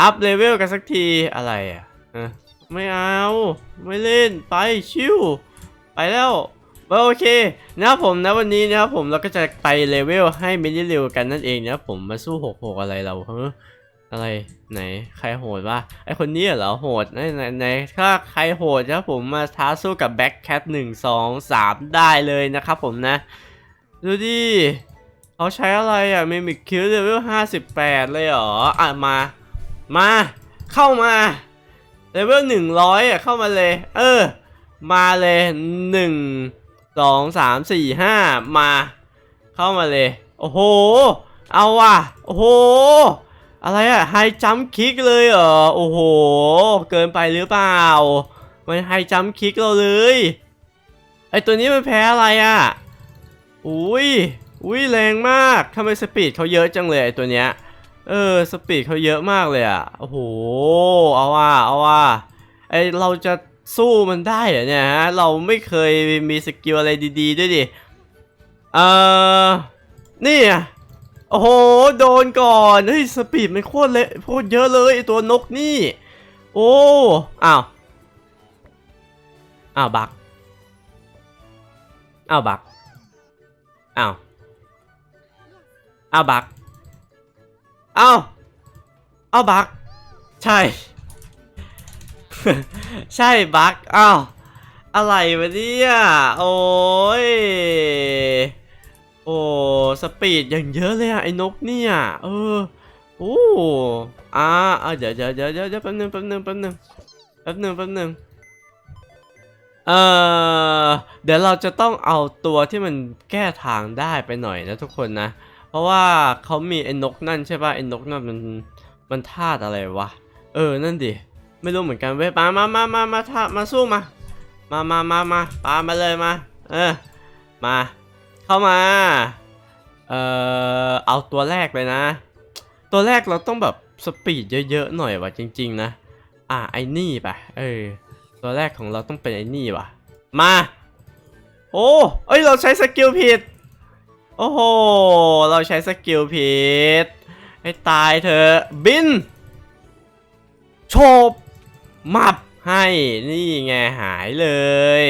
อัพเลเวลกันสักทีอะไรอะไม่เอา ไม่เล่นไปชิวไปแล้วโอเคนะครับผมนะวันนี้นะครับผมเราก็จะไปเลเวลให้มินิลิวกันนั่นเองนะครับผมมาสู้หกหกอะไรเราเฮ้ออะไรไหนใครโหดวะไอคนนี้เหรอโหดไหนไหนถ้าใครโหดนะครับผมมาท้าสู้กับแบ็คแคทหนึ่งสองสามได้เลยนะครับผมนะ ดูดิเขาใช้อะไรอะมิมิกคิวเลเวลห้าสิบแปดเลยเหรออะมา มาเข้ามาเลเวลหนึ่งร้อยอะเข้ามาเลย เออ มาเลยหนึ่งสองสามสี่ห้ามา เข้ามาเลย โอ้โห เอาว่ะ โอ้โห อะไรอะไฮจัมคิกเลยเหรอ โอ้โห เกินไปหรือเปล่า มันไฮจัมคิกเราเลยไอตัวนี้มันแพ้อะไรอะอุ้ยอุ้ยแรงมากทำไมสปีดเขาเยอะจังเลยไอตัวเนี้ย เออสปีดเขาเยอะมากเลยอะโอ้โหเอาว่ะเอาว่ะไอเราจะสู้มันได้เหรอเนี่ยฮะเราไม่เคยมีสกิลอะไรดีๆด้วยดิเอ่อนี่อะโอ้โหโดนก่อนเฮ้ยสปีดมันโคตรเละโคตรเยอะเลยตัวนกนี่ โอ้อ้าวอ้าวบักอ้าวบักอ้าวอ้าวบัก เอ้าวอ้าบัก ใช่ ใช่บัก เอ้า อะไรวะเนี่ย โอ้ย โอ้ สปีดอย่างเยอะเลยอะไอ้นกเนี่ย เออ โอ้อ่าเดี๋ยวเดี๋ยวเดี๋ยวเดี๋ยวแป๊บนึงแป๊บนึงแป๊บนึงแป๊บนึงแป๊บนึงเออเดี๋ยวเราจะต้องเอาตัวที่มันแก้ทางได้ไปหน่อยนะทุกคนนะ เพราะว่าเขามีไอ้นกนั่นใช่ป่ะไอ้นกนั่นมันมันธาตุอะไรวะ เออ นั่นดิ ไม่รู้เหมือนกันเว้ยมามามามามาท่ามาสู้มา มามามามาปามาเลยมา เออ มา เข้ามา เอ่อ เอาตัวแรกเลยนะ ตัวแรกเราต้องแบบสปีดเยอะๆหน่อยว่ะจริง ๆ นะ อะไอ้นี่ปะเออ ตัวแรกของเราต้องเป็นไอ้นี่ว่ะมา โอ้เอ้ย เราใช้สกิลผิด โอ้โห เราใช้สกิลผิดให้ตายเถอะบินโฉบมับให้ นี่ไงหายเลย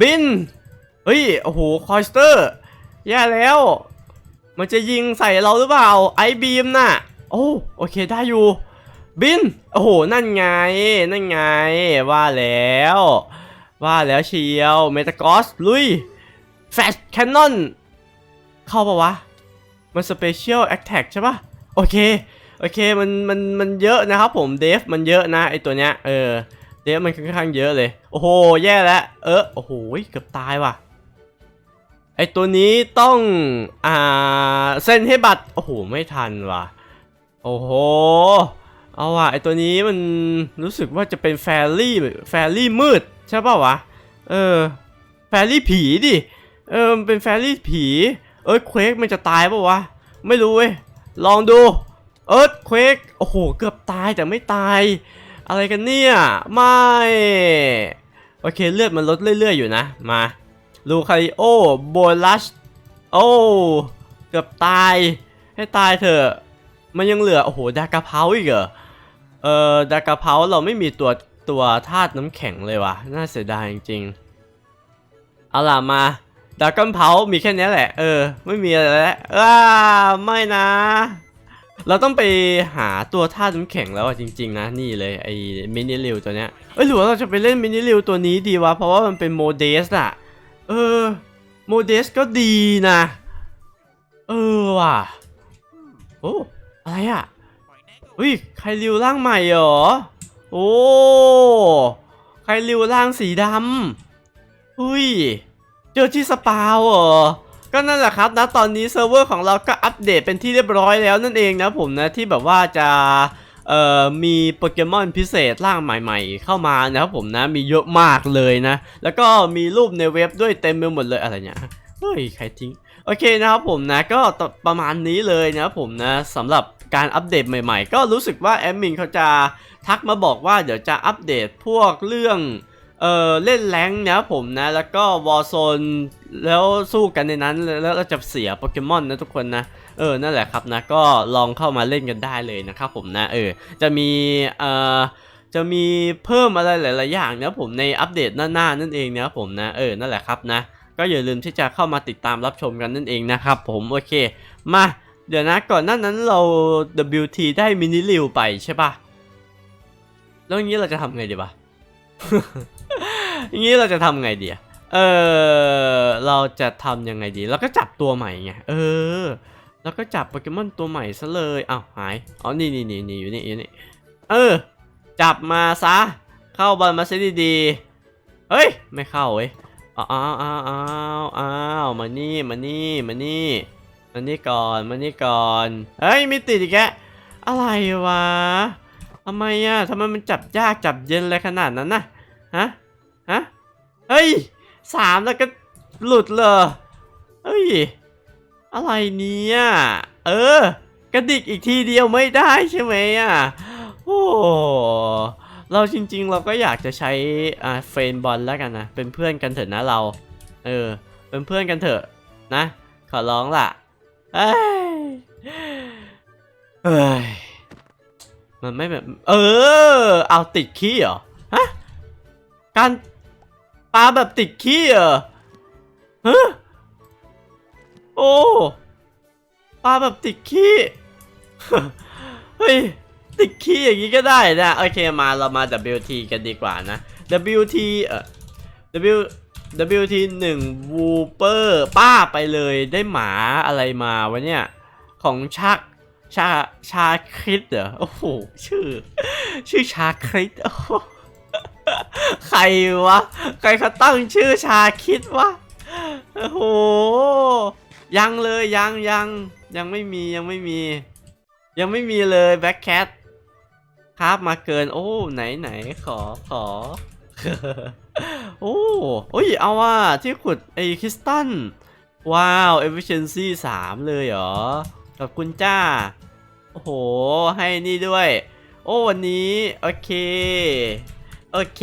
บิน เฮ้ย โอ้โห คอยสเตอร์ แย่แล้ว มันจะยิงใส่เราหรือเปล่า ไอบีมน่ะ โอ้โอเคได้อยู่ บิน โอ้โห นั่นไง นั่นไง ว่าแล้ว ว่าแล้วเชียว เมตากอส ลุย แฟชแคนนอนเข้าปะวะ มันสเปเชียลแอคแท็กใช่ปะโอเค โอเค มัน มัน มันเยอะนะครับผม เดฟ มันเยอะนะ ไอตัวเนี้ย เออ เดฟ มันค่อนข้างเยอะเลย โอ้โห แย่แล้ว เออ โอ้โห เกือบตายว่ะ ไอตัวนี้ต้อง อ่าเซ็นให้บัตร โอ้โห ไม่ทันว่ะ โอ้โห เอาว่ะ ไอตัวนี้มันรู้สึกว่าจะเป็นแฟรี่ แฟรี่มืด ใช่ป่าวะ เออ แฟรี่ผีดิ เออเป็นแฟรี่ผี เอิร์ธเควกมันจะตายป่าวะ ไม่รู้เว้ย ลองดู เอิร์ธเควกโอ้โห เกือบตายแต่ไม่ตาย อะไรกันเนี่ย ไม่ โอเคเลือดมันลดเรื่อยๆอยู่นะ มา ลูคาริโอ โบลัส โอ้ เกือบตาย ให้ตายเถอะ มันยังเหลือ โอ้โห ดากาเพาอีกเหรอ เออดากาเพาเราไม่มีตัวตัวธาตุน้ำแข็งเลยว่ะ น่าเสียดายจริงๆ เอาล่ะมา ดากอนเพามีแค่นี้แหละ เออ ไม่มีอะไรแล้วอ้าไม่นะ เราต้องไปหาตัวธาตุน้ำแข็งแล้วอะจริง ๆ นะ นี่เลยไอ้มินิริวตัวเนี้ย เอ้ยหรือว่าเราจะไปเล่นมินิริวตัวนี้ดีวะ เพราะว่ามันเป็นโมเดสอะเออ โมเดสก็ดีนะ เออว่ะ โอ้อะไรอะอุ้ยใครริวร่างใหม่เหรอ โอ้ใครริวร่างสีดำอุ้ย เจอที่สปาวเหรอก็นั่นแหละครับนะตอนนี้เซิร์ฟเวอร์ของเราก็อัปเดตเป็นที่เรียบร้อยแล้วนั่นเองนะผมนะที่แบบว่าจะเอ่อมีโปเกมอนพิเศษร่างใหม่ๆ เข้ามานะครับผมนะมีเยอะมากเลยนะ แล้วก็มีรูปในเว็บด้วยเต็มไปหมดเลยอะไรเนี่ยเฮ้ยใครทิ้งโอเคนะครับผมนะก็ประมาณนี้เลยนะครับผมนะสำหรับการอัปเดตใหม่ๆ ก็รู้สึกว่าแอดมินเขาจะทักมาบอกว่าเดี๋ยวจะอัปเดตพวกเรื่อง เออเล่นแรงนะครับผมนะ แล้วก็วอ r z โซนแล้วสู้กันในนั้นแล้วเราจะเสียโปเกมอนนะทุกคนนะเออนั่นแหละครับนะก็ลองเข้ามาเล่นกันได้เลยนะครับผมนะเออจะมีเอ่อจะมีเพิ่มอะไรหลาย ๆ อย่างนะผมในอัปเดตหน้า ๆ นั่นเองนะผมนะเออนั่นแหละครับนะ ก็อย่าลืมที่จะเข้ามาติดตามรับชมกันนั่นเองนะครับผมโอเคมาเดี๋ยวนะก่อนหน้านั้นเรา WT ได้มินิริวไปใช่ปะแล้วอย่างนี้เราจะทำไงดีปะ อย่างนี้เราจะทำไงดีเออเราจะทำยังไงดีเราก็จับตัวใหม่ไงเออแล้วก็จับโปเกมอนตัวใหม่ซะเลยอ้าวหายอ๋อนี่นี่นี่นี่อยู่นี่อยู่นี่เออ จับมาซะ เข้าบอลมาซะดีๆเฮ้ย ไม่เข้าเว้ยอ้าวอ้าวอ้าวอ้าวอ้าวมานี่มานี่มานี่มานี่ก่อนมานี่ก่อนเฮ้ยไม่ติดอีกแกอะไรวะทำไมอะทำไมมันจับยากจับเย็นอะไรขนาดนั้นนะฮะ ฮะ เฮ้ยสามแล้วก็หลุดเลยเฮ้ย อะไรเนี่ย เออ กระดิกอีกทีเดียวไม่ได้ใช่ไหมอะ โอ้เราจริง ๆ เราก็อยากจะใช้อ่าเฟรนบอลแล้วกันนะ เป็นเพื่อนกันเถอะนะเรา เออ เป็นเพื่อนกันเถอะนะ ขอร้องล่ะเอ้ยเอ้ยมันไม่แบบ เออ เอาติดขี้เหรอ ฮะ การ ปาแบบติดขี้เหรอฮะโอ้ปาแบบติดขี้เฮ้ยติดขี้อย่างนี้ก็ได้นะ โอเคมาเรามา WT กันดีกว่านะ WT เอ่อ W WT 1 Wooper ป้าไปเลยได้หมาอะไรมาวะเนี่ย ของชักชาชาคริสเหรอ โอ้โห ชื่อ ชื่อชาคริสโอ้โห ใครวะ ใครเขาตั้งชื่อชาคริสวะ โอ้โห ยังเลยยังยังยังไม่มียังไม่มี ยังไม่มีเลยแบ็คแคทครับมาเกิน โอ้ไหนไหนขอขอ โอ้โอ้ยเอาว่าที่ขุดไอ้คริสตัลว้าว efficiency 3เลยเหรอขอบคุณจ้า โอ้โห ให้นี่ด้วย โอ้วันนี้ โอเค โอเค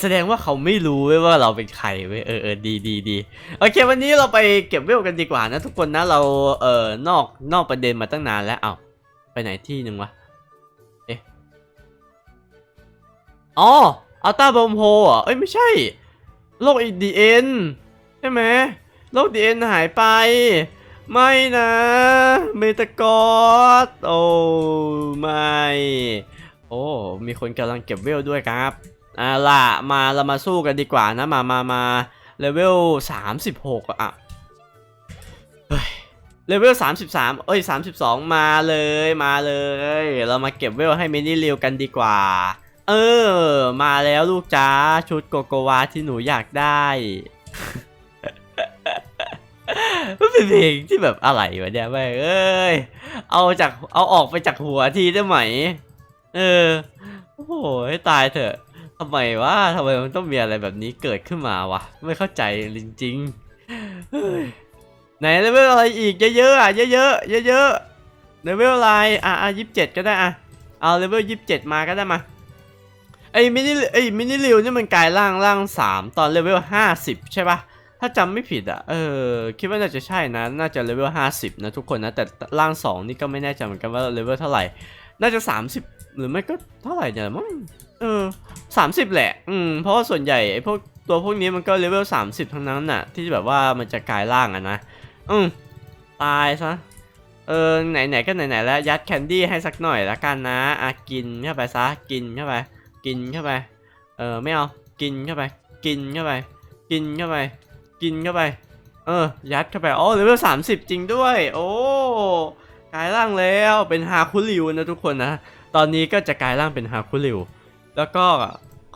แสดงว่าเขาไม่รู้เว้ยว่าเราเป็นใครเว้ยเออเออดีดีดีโอเค วันนี้เราไปเก็บเวลกันดีกว่านะทุกคนนะเราเออนอกนอกประเด็นมาตั้งนานแล้วเอ้าไปไหนที่หนึ่งวะเอ๊ะอ๋ออัลต้าบอมโฮอะเอ้ยไม่ใช่โลกอีดีเอ็นใช่ไหมโลกดีเอ็นหายไป ไม่นะเมตากอดโอ้ไม่โอ้ มีคนกำลังเก็บเวลด้วยครับ อ่าล่ะมาเรามาสู้กันดีกว่านะมามามาเลเวล36อะเฮ้ยเลเวล33เอ้ย32มสิบสองมาเลยมาเลย เรามาเก็บเวลให้มินิเรียวกันดีกว่า เออ มาแล้วลูกจ้าชุดโกโกวาที่หนูอยากได้มันเป็นเพลงที่แบบอะไรวะเนี่ยแม่เอ้ย เอาจากเอาออกไปจากหัวทีได้ไหม เออ โอ้โหให้ตายเถอะ ทำไมวะทำไมมันต้องมีอะไรแบบนี้เกิดขึ้นมาวะ ไม่เข้าใจจริงๆเฮ้ยไหนเลเวลอะไรอีกเยอะๆอะเยอะๆเยอะๆเลเวลอะไรอะอะยี่สิบเจ็ดก็ได้อะเอาเลเวลยี่สิบเจ็ดมาก็ได้มาไอ้มินิไอ้มินิริวนี่มันกลายร่างร่างสามตอนเลเวลห้าสิบใช่ปะถ้าจำไม่ผิดอะเออคิดว่าน่าจะใช่นะ น่าจะเลเวลห้าสิบนะทุกคนนะแต่ร่างสองนี่ก็ไม่แน่ใจเหมือนกันว่าเลเวลเท่าไหร่ น่าจะ30หรือไม่ก็เท่าไหร่เนี่ยมั้ง เออสามสิบแหละ อืม เพราะว่าส่วนใหญ่ไอ้พวกตัวพวกนี้มันก็เลเวล30ทั้งนั้นน่ะ ที่แบบว่ามันจะกลายร่างอะนะ อืม ตายซะ เออ ไหนๆก็ไหนๆแล้ว ยัดแคนดี้ให้สักหน่อยละกันนะอะกินเข้าไปซะ กินเข้าไป กินเข้าไป เออ ไม่เอา กินเข้าไป กินเข้าไป กินเข้าไป กินเข้าไป เออ ยัดเข้าไปโอ้เลเวล30จริงด้วย โอ้กลายร่างแล้ว เป็นฮาคุริวนะทุกคนนะ ตอนนี้ก็จะกลายร่างเป็นฮาคุริว แล้วก็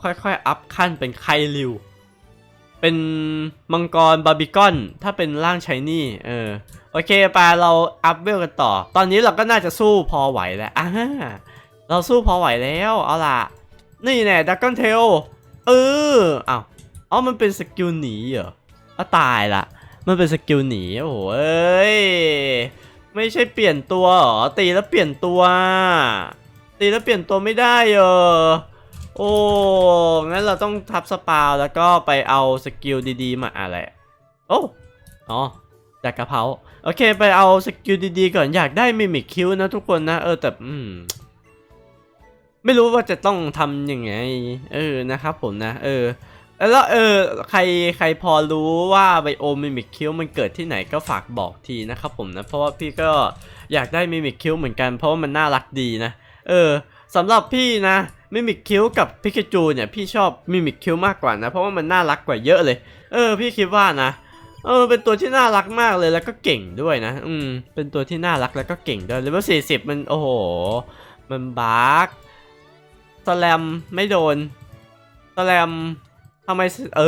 ค่อยๆ อัพขั้นเป็นไคริว เป็นมังกรบาร์บีคอน ถ้าเป็นร่างชายนี่ เออ โอเคไปเราอัพเวลกันต่อ ตอนนี้เราก็น่าจะสู้พอไหวแล้วอ่าเราสู้พอไหวแล้ว เอาล่ะ นี่แน่ดักกอนเทล เอออ้าวอ๋อมันเป็นสกิลหนีเหรออะตายละ มันเป็นสกิลหนี โอ้โหเอ้ย ไม่ใช่เปลี่ยนตัวเหรอ ตีแล้วเปลี่ยนตัว ตีแล้วเปลี่ยนตัวไม่ได้เหรอ โอ้ งั้นเราต้องทับสปาแล้วก็ไปเอาสกิลดีๆ มาอะไร โอ้อ๋อจากกระเพราโอเค ไปเอาสกิลดีๆ ก่อนอยากได้มิมิคิวนะทุกคนนะ เออแต่อืมไม่รู้ว่าจะต้องทำยังไง เออนะครับผมนะ เออ แล้วเออใครใครพอรู้ว่าไบโอมิมิคิวมันเกิดที่ไหนก็ฝากบอกทีนะครับผมนะ เพราะว่าพี่ก็อยากได้มิมิคิวเหมือนกันเพราะว่ามันน่ารักดีนะ เออสำหรับพี่นะ มิมิกคิวกับพิกาจูเนี่ยพี่ชอบมิมิกคิวมากกว่านะ เพราะว่ามันน่ารักกว่าเยอะเลย เออ พี่คิดว่านะเออเป็นตัวที่น่ารักมากเลยแล้วก็เก่งด้วยนะ อืม เป็นตัวที่น่ารักแล้วก็เก่งด้วยเลเวลสี่สิบมันโอ้โห มันบาร์กสแลมไม่โดนสแลมทำไมเอ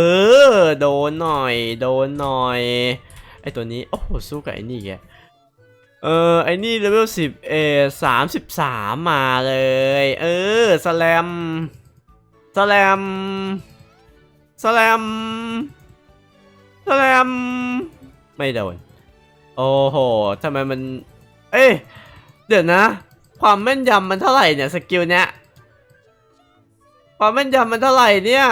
อ โดนหน่อย โดนหน่อยไอตัวนี้ โอ้โหสู้กับไอ้นี่แก เออไอ้นี่เลเวลสิบเอสามสิบสามมาเลย เออสแลมสแลมสแลมสแลมไม่โดนโอ้โหทำไมมัน เอ้ยเดี๋ยวนะ ความแม่นยำมันเท่าไหร่เนี่ยสกิลเนี้ยความแม่นยำมันเท่าไหร่เนี่ย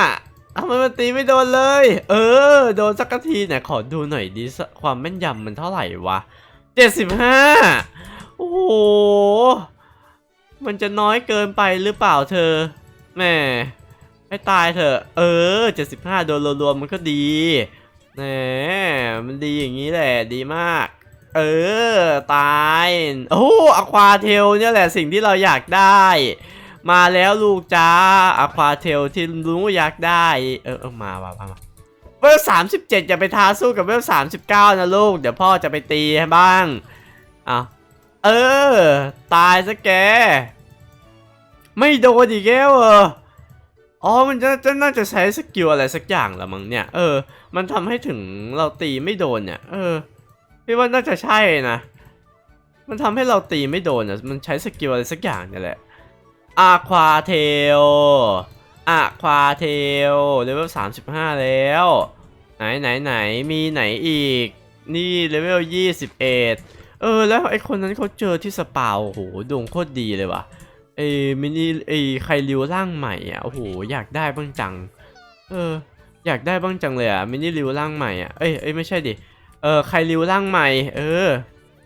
ทำไมมันตีไม่โดนเลย เออ โดนสักทีเนี่ยขอดูหน่อยดิสความแม่นยำมันเท่าไหร่วะ เจ็ดสิบห้าโอ้โห มันจะน้อยเกินไปหรือเปล่าเธอ แม่ให้ตายเถอะ เออเจ็ดสิบห้าโดนรวมๆมันก็ดี แหม มันดีอย่างนี้แหละ ดีมาก เออ ตาย โอ้อควาเทลเนี่ยแหละสิ่งที่เราอยากได้ มาแล้วลูกจ้าอควาเทลที่รู้อยากได้ เออเออมามามามา วลสามสิบเจ็ดอย่าไปท้าสู้กับเวลสามสิบเก้านะลูก เดี๋ยวพ่อจะไปตีให้บ้างอะเออ ตายซะแก ไม่โดนอีกแล้วเอออ๋อ มันจะจะน่าจะใช้สกิลอะไรสักอย่างละมั้งเนี่ย เออ มันทำให้ถึงเราตีไม่โดนเนี่ย เออ พี่ว่าน่าจะใช่นะ มันทำให้เราตีไม่โดนอะ มันใช้สกิลอะไรสักอย่างเนี่ยแหละอะควาเทลอะควาเทลเลเวลสามสิบห้าแล้ว ไหนไหนไหนมีไหนอีก นี่เลเวลยี่สิบเอ็ดเออแล้วไอคนนั้นเขาเจอที่สปาวโอ้โหดวงโคตรดีเลยว่ะไอมินิไอใครริวร่างใหม่อะโอ้โหอยากได้บ้างจัง เออ อยากได้บ้างจังเลยอะมินิริวร่างใหม่อะเอ้ยเอ้ยไม่ใช่ดิเออใครริวร่างใหม่ เออ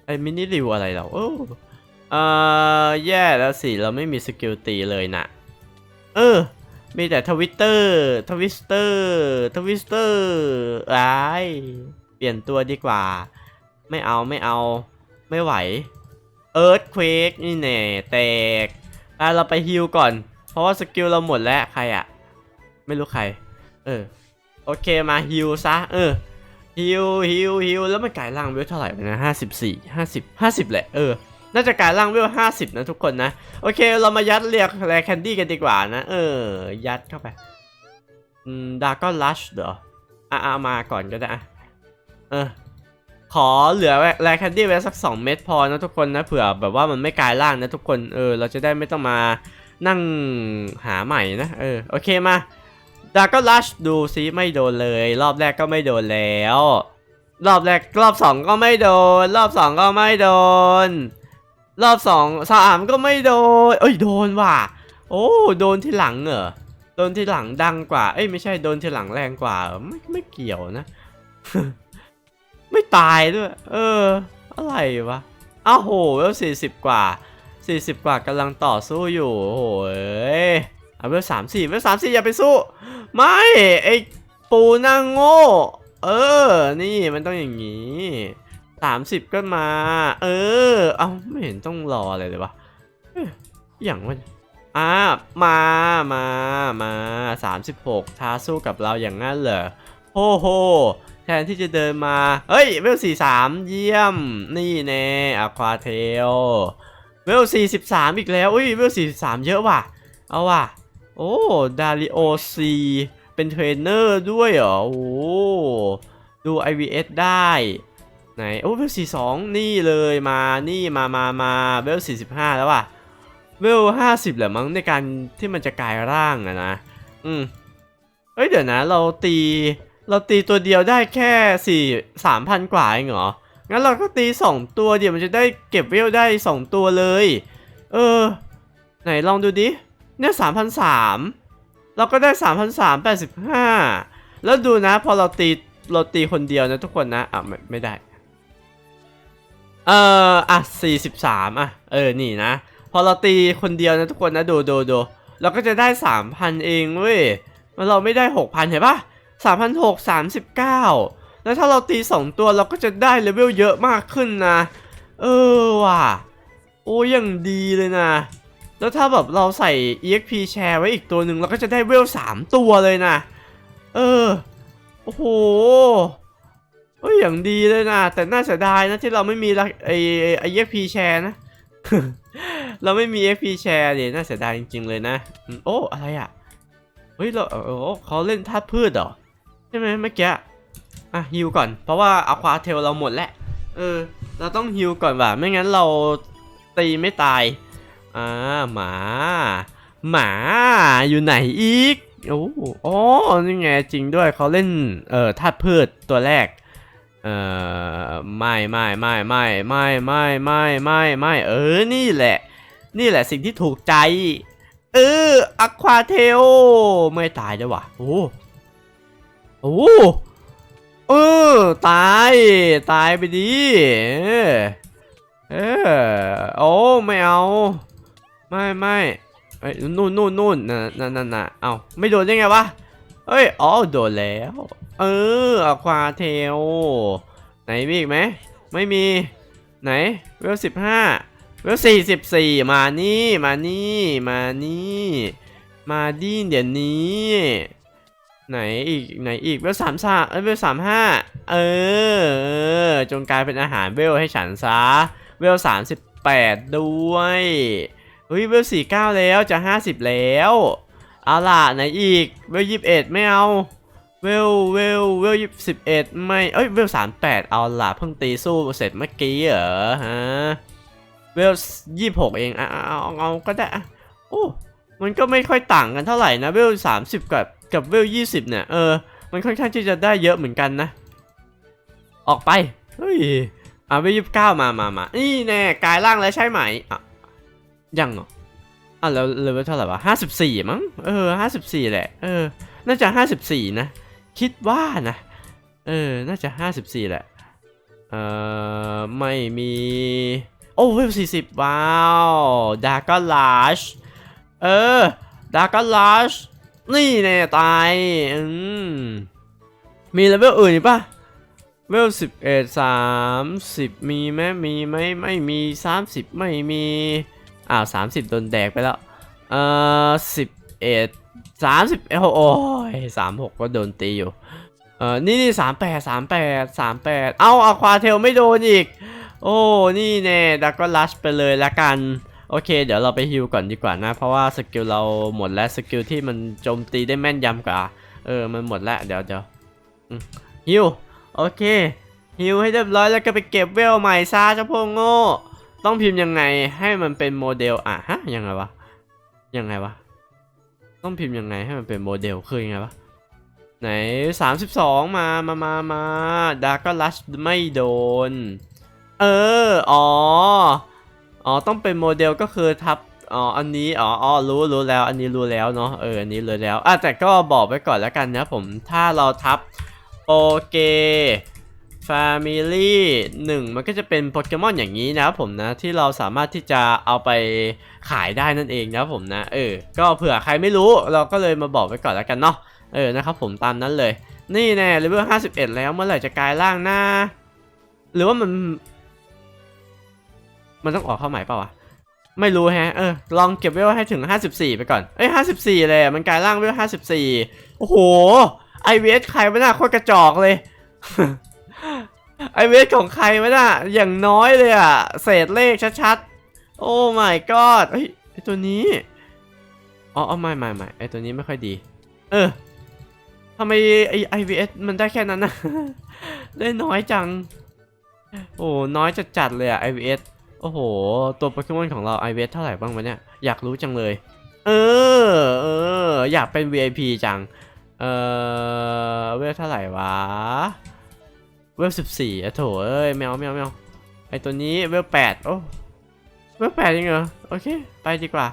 ไอมินิริวอะไรเราโอ้เออแย่แล้วสิเราไม่มีสกิลตีเลยนะเออ มีแต่ทวิตเตอร์ ทวิสเตอร์ ทวิสเตอร์ไอ้ายเปลี่ยนตัวดีกว่า ไม่เอาไม่เอา ไม่ไหว เอิร์ธเควกนี่แน่แตกอ่เราไปฮิลก่อน เพราะว่าสกิลเราหมดแล้วใครอะไม่รู้ใคร เออ โอเคมาฮิลซะ เออฮิวฮิวฮิวแล้วมันกลายร่างเวลเท่าไหร่นะห้าสิบสี่ห้าสิบห้าสิบแหละ เออ น่าจะกลายร่างเวลห้าสิบนะทุกคนนะ โอเค เรามายัดเรียกแรแคนดี้กันดีกว่านะ เออ ยัดเข้าไป อืมดาก็ลัชเหรอ อะเอามาก่อนก็ได้อะเออ ขอเหลือแรแคนดี้ไว้สัก2เม็ดพอนะทุกคนนะ เผื่อแบบว่ามันไม่กลายร่างนะทุกคน เออ เราจะได้ไม่ต้องมานั่งหาใหม่นะ เออ โอเคมาดาก็ลัชดูซิไม่โดนเลย รอบแรกก็ไม่โดนแล้ว รอบแรกรอบสองก็ไม่โดน รอบสองก็ไม่โดน รอบสองสามก็ไม่โดน เอ้ยโดนว่ะ โอ้โดนที่หลังเหรอ โดนที่หลังดังกว่า เอ้ยไม่ใช่โดนที่หลังแรงกว่า ไม่ไม่เกี่ยวนะ ไม่ตายด้วย เออ อะไรวะ อ้าวโหแล้วสี่สิบกว่าสี่สิบกว่ากำลังต่อสู้อยู่ โอ้โหเอ้ยเอาเวลสามสี่เวลสามสี่อย่าไปสู้ ไม่ไอปูนั่งโง่ เออ นี่มันต้องอย่างนี้ สามสิบก็มา เออ เอาไม่เห็นต้องรออะไรเลยวะอย่างมันอ่ามามามาสามสิบหกท้าสู้กับเราอย่างนั้นเหรอโฮโฮแทนที่จะเดินมาเฮ้ยเวลสี่สามเยี่ยม นี่แน่อะควาเทลเวลสี่สิบสามอีกแล้วอุ้ยเวลสี่สิบสามเยอะว่ะ เอาว่ะ โอ้ดาริโอซีเป็นเทรนเนอร์ด้วยเหรอ โอ้ดู IVS ได้ ไหนโอ้เวล42นี่เลยมานี่มามามาเวล45แล้วว่ะเวลห้าสิบแหละมั้งในการที่มันจะกลายร่างอะนะ อืมเฮ้ยเดี๋ยวนะ เราตี เราตีตัวเดียวได้แค่สี่สามพันกว่าเองเหรอ งั้นเราก็ตีสองตัวเดี๋ยวมันจะได้เก็บเวลได้สองตัวเลย เออ ไหนลองดูดิ เนี่ยสามพันสามเราก็ได้สามพันสามแปดสิบห้าแล้วดูนะ พอเราตีเราตีคนเดียวนะทุกคนนะ อะไม่ไม่ได้ เอออะสี่สิบสามอะ เออ นี่นะ พอเราตีคนเดียวนะทุกคนนะ ดูดูดูเราก็จะได้สามพันเองเว้ยแล้วเราไม่ได้หกพันเห็นปะสามพันหกสามสิบเก้าแล้วถ้าเราตีสองตัวเราก็จะได้เลเวลเยอะมากขึ้นนะ เออว่ะ โอ้ยังดีเลยนะ แล้วถ้าแบบเราใส่ exp share ไว้อีกตัวหนึ่งเราก็จะได้เวลสามตัวเลยนะ เออ โอ้โห เฮ้ยอย่างดีเลยนะแต่น่าเสียดายนะที่เราไม่มีละไอไอ exp share นะ เราไม่มี exp share ดิน่าเสียดายจริง ๆ เลยนะ โอ้อะไรอะเฮ้ยเราเออเขาเล่นธาตุพืชเหรอใช่ไหมเมื่อกี้อะฮิวก่อน เพราะว่าอะควาเทลเราหมดแล้วเออ เราต้องฮิวก่อนว่ะไม่งั้นเราตีไม่ตายอ่าหมา หมาอยู่ไหนอีกโอ้โอ๋อนี่ไงจริงด้วยเขาเล่นเอ่อธาตุพืชตัวแรก เอ่อไม่ไม่ไม่ไม่ไม่ไม่ไม่ไม่ไม่เออนี่แหละ นี่แหละสิ่งที่ถูกใจ เอออะควาเทลไม่ตายด้วยวะโอ้โอ้เออตายตายไปดิเออเออโอ้ไม่เอาไม่ไม่เอ้นู่นนู่นนู่นน่ะนั่นนั่นน่ะเอาไม่โดนได้ไงวะเอ้ยอ๋อโดนแล้ว เอออควาเทลไหนมีอีกไหมไม่มี ไหนเวลสิบห้าเวลสี่สิบสี่มานี่มานี่มานี่มาดีเดี๋ยวนี้ ไหนอีกไหนอีกเวลสามสามเวลสามห้าเออเออจงกลายเป็นอาหารเวลให้ฉันซะ เวลสามสิบแปดด้วยเฮ้ยเวลสี่เก้าแล้วจะห้าสิบแล้ว เอาล่ะไหนอีกเวลยี่สิบเอ็ดไม่เอา เวลเวลเวลยี่สิบเอ็ดไม่ เอ้ย เวลสามแปดเอาล่ะ เพิ่งตีสู้เสร็จเมื่อกี้เหรอฮะ เวลยี่หกเองอะเอาเอาเอาก็ได้อะโอ้มันก็ไม่ค่อยต่างกันเท่าไหร่นะ เวลสามสิบกับกับเวลยี่สิบเนี่ย เออ มันค่อนข้างที่จะได้เยอะเหมือนกันนะ ออกไป เฮ้ยอะเวลยี่สิบเก้ามามามานี่แน่กายร่างแล้วใช่ไหมอะยังเหรออะแล้วเลเวลเท่าไหร่วะห้าสิบสี่มั้ง เออห้าสิบสี่แหละ เออ น่าจะห้าสิบสี่นะ คิดว่านะ เออ น่าจะห้าสิบสี่แหละ เออไม่มี โอ้เวลสี่สิบว้าวดาร์กลาชเออดาร์กลาชนี่แน่ตายอืมมีเลเวลอื่นอีกปะเวลสิบเอ็ดสามสิบมีไหมมีไหมไม่มีสามสิบไม่มี อ้าวสามสิบโดนแดกไปแล้ว เอ่อสิบเอ็ด สามสิบโอ้โอ้ยสามหกก็โดนตีอยู่ เออนี่นี่สามแปดสามแปดสามแปดเอาอะควาเทลไม่โดนอีก โอ้นี่แน่ดักก็ลัชไปเลยละกัน โอเค เดี๋ยวเราไปฮิวก่อนดีกว่านะ เพราะว่าสกิลเราหมดแล้วสกิลที่มันโจมตีได้แม่นยำกว่า เออ มันหมดแล้วเดี๋ยวเดี๋ยวฮิวโอเคฮิวให้เรียบร้อยแล้วก็ไปเก็บเวลใหม่ซะเจ้าพวกโง่ ต้องพิมพ์ยังไงให้มันเป็นโมเดลอะฮะยังไงวะยังไงวะ ต้องพิมพ์ยังไงให้มันเป็นโมเดลคือยังไงวะไหน 32 มา มา มา มาดาร์กลัชไม่โดน เออ อ๋อ อ๋อ ต้องเป็นโมเดลก็คือทับ อ๋อ อันนี้ อ๋ออ๋อรู้ รู้แล้ว อันนี้รู้แล้วเนาะ เออ อันนี้รู้แล้วอะแต่ก็บอกไว้ก่อนแล้วกันนะผม ถ้าเราทับโปเก Family 1 มันก็จะเป็นโปเกมอนอย่างนี้นะครับผมนะ ที่เราสามารถที่จะเอาไปขายได้นั่นเองนะครับผมนะ เออ ก็เผื่อใครไม่รู้เราก็เลยมาบอกไว้ก่อนแล้วกันเนาะเออนะครับผมตามนั้นเลย นี่แน่เลเวล51 แล้วเมื่อไหร่จะกลายร่างหน้า หรือว่ามัน มันต้องออกเข้าใหม่เปล่าวะไม่รู้แฮะ เออ ลองเก็บเวลให้ถึง 54 ไปก่อน เอ้ย 54 เลยมันกลายร่างเวล54 โอ้โห ไอเวสใครไม่น่าโคตรกระจอกเลย ไอเวสของใครไม่น่าอย่างน้อยเลยอะเศษเลขชัดๆ โอ้ my god เฮ้ยไอตัวนี้อ๋ออ๋อไม่ไม่ไม่ไอตัวนี้ไม่ค่อยดี เออทำไมไอไอวีเอสมันได้แค่นั้นนะได้น้อยจัง โอ้น้อยจัดๆเลยอะ IVS โอ้โห ตัวโปเกมอนของเราไอเวสเท่าไหร่บ้างวะเนี่ย อยากรู้จังเลย เออเอออยากเป็น VIP จัง เออเวลเท่าไหร่วะ เวลสิบสี่อะโถเอ้ยแมวแมวแมวไอตัวนี้เวลแปดโอ้เวลแปดยังเหรอโอเค ไปดีกว่า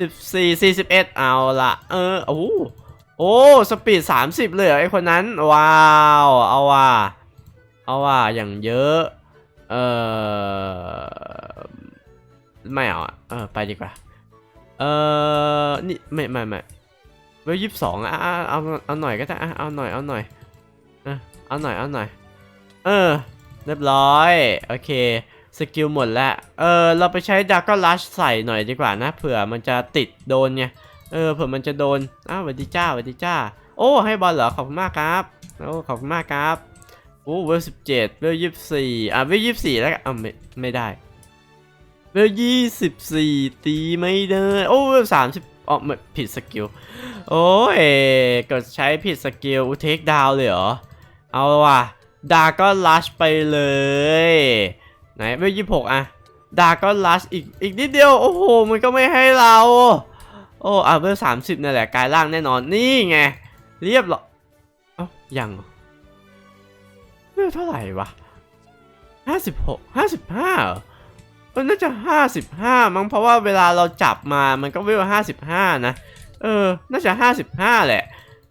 สิบสี่สี่สิบเอ็ดเอาละเออโอ้โหโอ้สปีดสามสิบเลยไอคนนั้น ว้าวเอาว่ะเอาว่ะอย่างเยอะเออไม่เอาอะเออไปดีกว่าเออนี่ไม่ไม่ไม่เวลยี่สิบสองอะเอาเอาหน่อยก็ได้เอาหน่อยเอาหน่อยอะเอาหน่อยเอาหน่อย เออ เรียบร้อย โอเค สกิลหมดแล้ว เออ เราไปใช้ดาร์กลัชใส่หน่อยดีกว่านะ เผื่อมันจะติดโดนไง เออ เผื่อมันจะโดน อ้าวสวัสดีจ้าสวัสดีจ้า โอ้ ให้บอลเหรอ ขอบคุณมากครับโอ้ขอบคุณมากครับโอ้เวลสิบเจ็ดเวลยี่สิบสี่อะเวลยี่สิบสี่แล้วอะไม่ไม่ได้เวลยี่สิบสี่ตีไม่ได้โอ้เวลสามสิบอ๋อไม่ผิดสกิล โอ้ยกดใช้ผิดสกิลเทคดาวเลยเหรอ เอาว่ะ ดาก็ลัชไปเลย ไหนเวลยี่หกอะดาก็ลัชอีกอีกนิดเดียว โอ้โห มันก็ไม่ให้เรา โอ้อะเวลสามสิบนั่นแหละกายร่างแน่นอนนี่ไง เรียบร้อเอ้ายังเหรอเท่าไหร่วะห้าสิบหกห้าสิบห้าเออน่าจะห้าสิบห้ามั้งเพราะว่าเวลาเราจับมามันก็เวลห้าสิบห้านะ เออ น่าจะห้าสิบห้าแหละ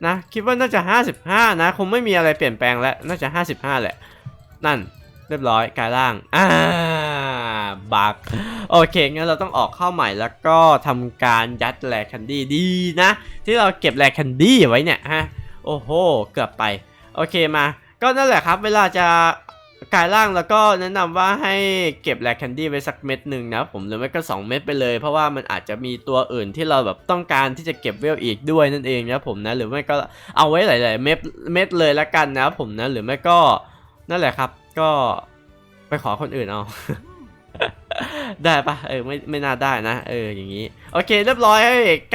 นะคิดว่าน่าจะ 55 นะ คงไม่มีอะไรเปลี่ยนแปลงแล้วน่าจะ 55 แหละ นั่นเรียบร้อยกายร่างอ่าบักโอเคงั้นเราต้องออกเข้าใหม่แล้วก็ทำการยัดแลคันดี้ดีนะ ที่เราเก็บแลคันดี้ไว้เนี่ยฮะโอ้โห เกือบไป โอเคมา ก็นั่นแหละครับ เวลาจะ กายร่างแล้วก็แนะนำว่าให้เก็บแรคแคนดี้ไว้สักเม็ดหนึ่งนะผมหรือไม่ก็ 2 เม็ดไปเลย เพราะว่ามันอาจจะมีตัวอื่นที่เราแบบต้องการที่จะเก็บเวลอีกด้วยนั่นเองนะผมนะหรือไม่ก็เอาไว้หลาย ๆ เม็ดเม็ดเลยละกันนะผมนะหรือไม่ก็นั่นแหละครับ ก็ไปขอคนอื่นเอาได้ปะเออไม่ไม่น่าได้นะ เอออย่างนี้ โอเค เรียบร้อย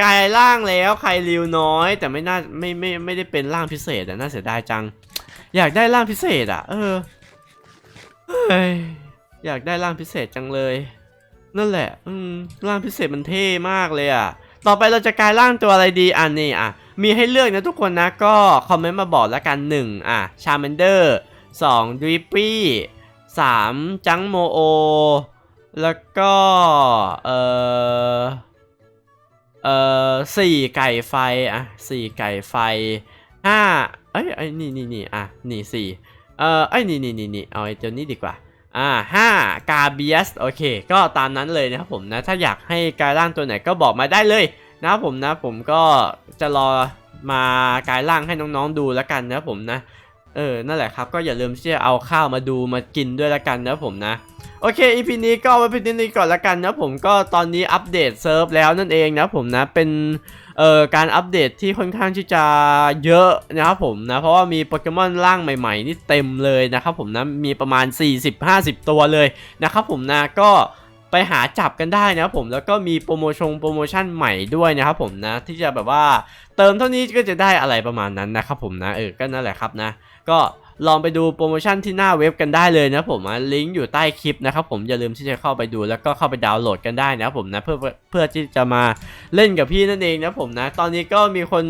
กายร่างแล้วใครริวน้อย แต่ไม่น่าไม่ไม่ไม่ได้เป็นร่างพิเศษอะน่าเสียดายจัง อยากได้ร่างพิเศษอะ เออ อยากได้ร่างพิเศษจังเลย นั่นแหละ อืมร่างพิเศษมันเท่มากเลยอะ ต่อไปเราจะกลายร่างตัวอะไรดีอะนี่อะ มีให้เลือกนะทุกคนนะ ก็คอมเมนต์มาบอกแล้วกัน1อะชาร์มนเดอร์2ดริปปี้3จังโมโอ แล้วก็ เออเออสี่ไก่ไฟอะสี่ไก่ไฟห้าเอ้ยไอ้นี่นี่นี่อะนี่สี่ เออไอ้นี่นี่นี่นี่เอาไอ้ตัวนี้ดีกว่าอ่าห้ากาเบียสโอเค ก็ตามนั้นเลยนะครับผมนะถ้าอยากให้กายร่างตัวไหนก็บอกมาได้เลยนะครับผมนะผมก็จะรอมากายร่างให้น้องๆดูแล้วกันนะครับผมนะเออ นั่นแหละครับ ก็อย่าลืมที่จะเอาข้าวมาดูมากินด้วยละกันนะผมนะ โอเค EP นี้ก็ไว้เพียงนี้ก่อนละกันนะผมก็ตอนนี้อัปเดตเซิร์ฟแล้วนั่นเองนะผมนะ เป็น เอ่อการอัปเดตที่ค่อนข้างที่จะเยอะนะครับผมนะ เพราะว่ามีโปเกมอนร่างใหม่ ๆ นี่เต็มเลยนะครับผมนะ มีประมาณ 40-50 ตัวเลยนะครับผมนะก็ไปหาจับกันได้นะครับผมแล้วก็มีโปรโมชั่นโปรโมชั่นใหม่ด้วยนะครับผมนะ ที่จะแบบว่าเติมเท่านี้ก็จะได้อะไรประมาณนั้นนะครับผมนะเออก็นั่นแหละครับนะ ก็ ลองไปดูโปรโมชั่นที่หน้าเว็บกันได้เลยนะผมลิงก์อยู่ใต้คลิปนะครับผมอย่าลืมที่จะเข้าไปดูแล้วก็เข้าไปดาวน์โหลดกันได้นะผมนะเพื่อเพื่อที่จะมาเล่นกับพี่นั่นเองนะผมนะ ตอนนี้ก็มีคน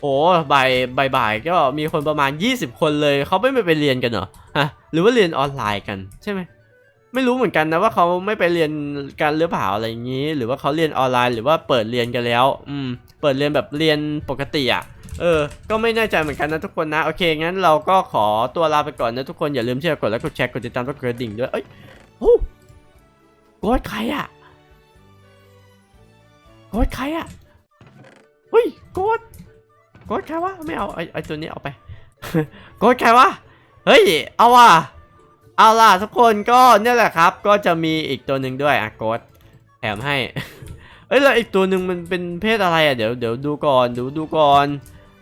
โอ้บ่ายบ่ายบ่ายก็มีคนประมาณ 20 คนเลยเขาไม่ไปเรียนกันเหรอฮะหรือว่าเรียนออนไลน์กันใช่ไหม ไม่รู้เหมือนกันนะว่าเขาไม่ไปเรียนกันหรือเปล่าอะไรอย่างนี้ หรือว่าเขาเรียนออนไลน์หรือว่าเปิดเรียนกันแล้ว อืม เปิดเรียนแบบเรียนปกติอะเออ ก็ไม่แน่ใจเหมือนกันนะทุกคนนะ โอเค งั้นเราก็ขอตัวลาไปก่อนนะทุกคน อย่าลืมที่จะกดไลค์ กดแชร์ กดติดตามกดกระดิ่งด้วย เอ้ยโอ้กดใครอะโกดใครอะเฮ้ยโกดโกดใครวะ ไม่เอาไอไอตัวนี้เอาไปโกดใครวะ เฮ้ย เอาว่ะ เอาล่ะทุกคนก็เนี่ยแหละครับ ก็จะมีอีกตัวหนึ่งด้วยอะโกดแถมให้ เอ้ยแล้วอีกตัวหนึ่งมันเป็นเพศอะไรอะเดี๋ยวเดี๋ยวดูก่อนดูดูก่อน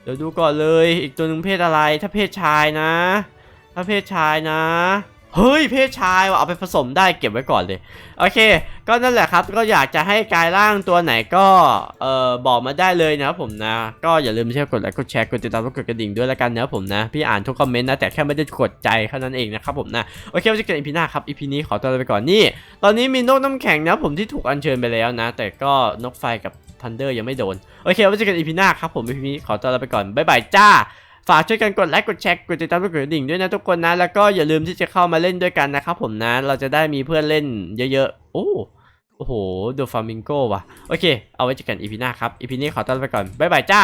เดี๋ยวดูก่อนเลย อีกตัวหนึ่งเพศอะไร ถ้าเพศชายนะ ถ้าเพศชายนะ เฮ้ยเพศชายว่ะเอาไปผสมได้เก็บไว้ก่อนเลย โอเค ก็นั่นแหละครับ ก็อยากจะให้กายร่างตัวไหนก็เอ่อบอกมาได้เลยนะครับผมนะ ก็อย่าลืมเช่กดไลค์กดแชร์กดติดตามและกดกระดิ่งด้วยละกันนะครับผมนะ พี่อ่านทุกคอมเมนต์นะแต่แค่ไม่ได้กดใจแค่านั้นเองนะครับผมนะ โอเคไว้เจอกันอีพีหน้าครับอีพีนี้ขอตัวลาไปก่อนนี่ ตอนนี้มีนกน้ำแข็งนะผมที่ถูกอัญเชิญไปแล้วนะ แต่ก็นกไฟกับทันเดอร์ยังไม่โดน โอเคไว้เจอกันอีพีหน้าครับผมอีพีนี้ขอตัวลาไปก่อนบ๊ายบายจ้า ฝากช่วยกันกดไลค์กดแชร์กดติดตามกดกระดิ่งด้วยนะทุกคนนะ แล้วก็อย่าลืมที่จะเข้ามาเล่นด้วยกันนะครับผมนะ เราจะได้มีเพื่อนเล่นเยอะๆ โอ้โอ้โหดูฟามิงโกว่ะ โอเค เอาไว้เจอกันอีพีหน้าครับ อีพีนี้ขอต้อนรัดไปก่อน บ๊ายบายจ้า